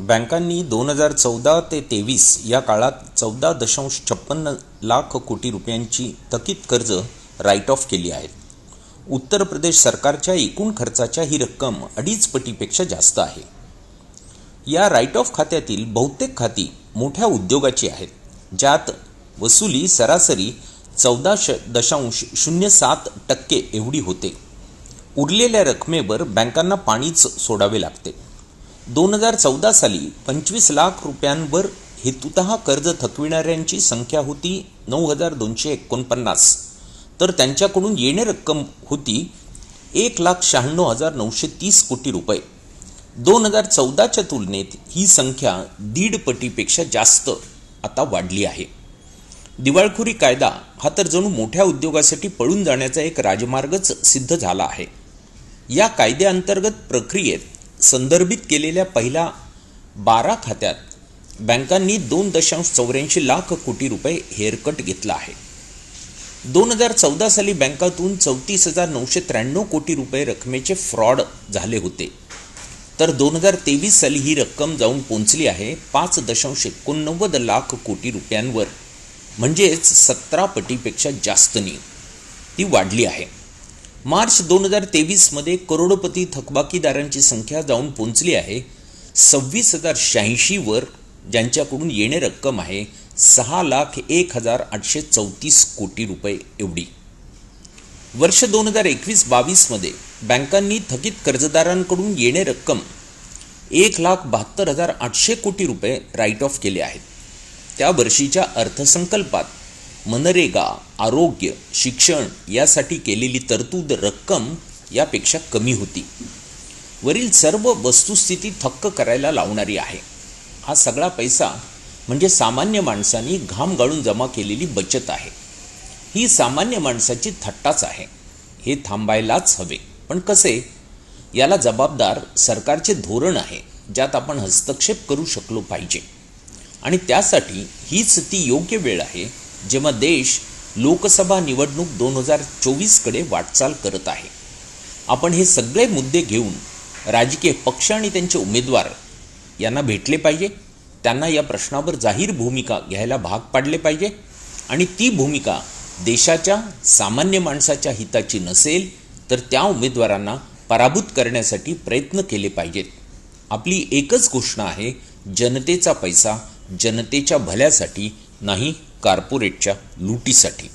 बँकांनी दोन हजार चौदा ते तेवीस या काळात चौदा दशांश छप्पन्न लाख कोटी रुपयांची थकीत कर्ज राईट ऑफ केली आहेत. उत्तर प्रदेश सरकारच्या एकूण खर्चाच्या ही रक्कम अडीच पटीपेक्षा जास्त आहे. या राईट ऑफ खात्यातील बहुतेक खाती मोठ्या उद्योगाची आहेत ज्यात वसुली सरासरी चौदा श दशांश शून्य सात टक्के एवढी होते. उरलेल्या रकमेवर बँकांना पाणीच सोडावे लागते. दोन हजार चौदा साली पंचवीस लाख रुपयांवर हेतुतः कर्ज थकविणाऱ्यांची संख्या होती नऊ हजार दोनशे एकोणपन्नास. तर त्यांच्याकडून येणे रक्कम होती एक लाख शहाण्णव हजार नऊशे तीस कोटी रुपये. दोन हजार चौदाच्या तुलनेत ही संख्या दीड पटीपेक्षा जास्त आता वाढली आहे. दिवाळखोरी कायदा हा तर जणू मोठ्या उद्योगासाठी पळून जाण्याचा एक राजमार्गच सिद्ध झाला आहे. या कायद्याअंतर्गत प्रक्रियेत संदर्भित केलेल्या पहिल्या बारा खात्यात बँकांनी दोन दशांश चौऱ्याऐंशी लाख कोटी रुपये हेअरकट घेतला आहे. दोन हजार चौदा साली बँकातून चौतीस हजार नऊशे त्र्याण्णव कोटी रुपये रकमेचे फ्रॉड झाले होते. तर दोन हजार तेवीस साली ही रक्कम जाऊन पोहोचली आहे पाच दशांश एकोणनव्वद लाख कोटी रुपयांवर. म्हणजेच सतरा पटीपेक्षा जास्तनी ती वाढली आहे. मार्च दोन हजार तेवीसमध्ये करोडपती थकबाकीदारांची संख्या जाऊन पोचली आहे. सव्वीस हजार शहाऐंशीवर ज्यांच्याकडून येणे रक्कम आहे सहा लाख एक हजार आठशे चौतीस कोटी रुपये एवढी. वर्ष दोन हजार एकवीस बावीसमध्ये बँकांनी थकीत कर्जदारांकडून येणे रक्कम एक लाख बहात्तर हजार आठशे कोटी रुपये राईट ऑफ केले आहेत. त्या वर्षीच्या अर्थसंकल्पात मनरेगा आरोग्य शिक्षण यासाठी केलेली तरतूद रक्कम यापेक्षा कमी होती. वरील सर्व वस्तुस्थिती थक्क करायला लावणारी आहे. हा सगळा पैसा म्हणजे सामान्य माणसांनी घाम गाळून जमा केलेली बचत आहे. ही सामान्य माणसाची थट्टाच आहे. हे थांबायलाच हवे. पण कसे? याला जबाबदार सरकारचे धोरण आहे ज्यात आपण हस्तक्षेप करू शकलो पाहिजे. आणि त्यासाठी हीच ती योग्य वेळ आहे जेव्हा देश लोकसभा निवडणूक दोन हजार चोवीसकडे वाटचाल करत आहे. आपण हे सगळे मुद्दे घेऊन राजकीय पक्ष आणि त्यांचे उमेदवार यांना भेटले पाहिजे. त्यांना या प्रश्नावर जाहीर भूमिका घ्यायला भाग पाडले पाहिजे. आणि ती भूमिका देशाच्या सामान्य माणसाच्या हिताची नसेल तर त्या उमेदवारांना पराभूत करण्यासाठी प्रयत्न केले पाहिजेत. आपली एकच घोषणा आहे जनतेचा पैसा जनतेच्या भल्यासाठी नाही कार्पोरेटच्या लुटीसाठी.